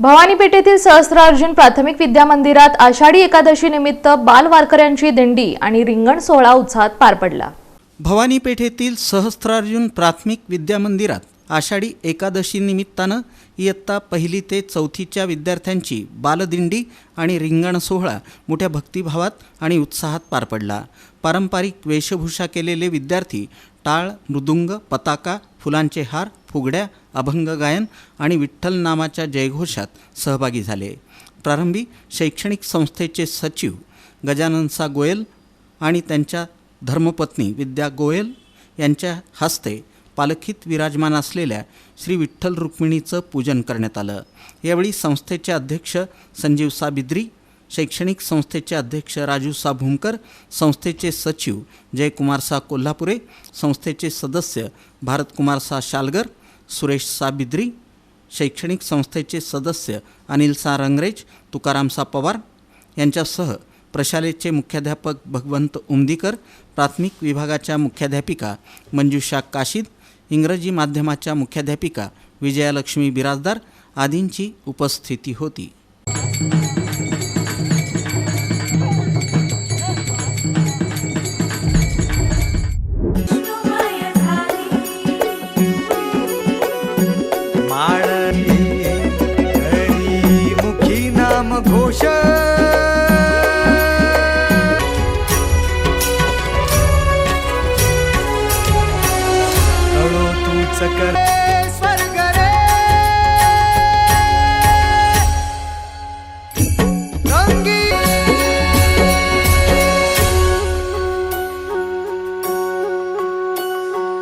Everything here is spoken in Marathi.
भवानी पेठेतील सहस्त्रार्जुन प्राथमिक विद्या मंदिरात आषाढी एकादशी निमित्त बाल वारकऱ्यांची दिंडी आणि रिंगण सोहळा उत्साहात पार पडला. भवानी पेठेतील सहस्त्रार्जुन प्राथमिक विद्या मंदिरात आषाढी एकादशी निमित्तानं इयत्ता पहिली ते चौथीच्या विद्यार्थ्यांची बालदिंडी आणि रिंगण सोहळा मोठ्या भक्तिभावात आणि उत्साहात पार पडला. पारंपरिक वेशभूषा केलेले विद्यार्थी टाळ मृदुंग पताका फुलांचे हार फुगड्या अभंग गायन आणि विठ्ठल नामाच्या जयघोषात सहभागी झाले. प्रारंभी शैक्षणिक संस्थेचे सचिव गजाननसा गोयल आणि त्यांच्या धर्मपत्नी विद्या गोयल यांच्या हस्ते पालखीत विराजमान असलेल्या श्री विठ्ठल रुक्मिणीचं पूजन करण्यात आलं. यावेळी संस्थेचे अध्यक्ष संजीव साबिद्री शैक्षणिक संस्थेचे अध्यक्ष राजू सा भूमकर संस्थेचे सचिव जयकुमार सा कोल्हापुरे संस्थेचे सदस्य भारतकुमार सा शालगर सुरेश साबिद्री शैक्षणिक संस्थेचे सदस्य अनिल सा रंगरेज तुकाराम सा पवार यांच्यासह प्रशालेचे मुख्याध्यापक भगवंत उमदीकर प्राथमिक विभागाच्या मुख्याध्यापिका मंजुषा काशीद इंग्रजी माध्यमाच्या मुख्याध्यापिका विजयालक्ष्मी बिराजदार आदींची उपस्थिती होती. सकल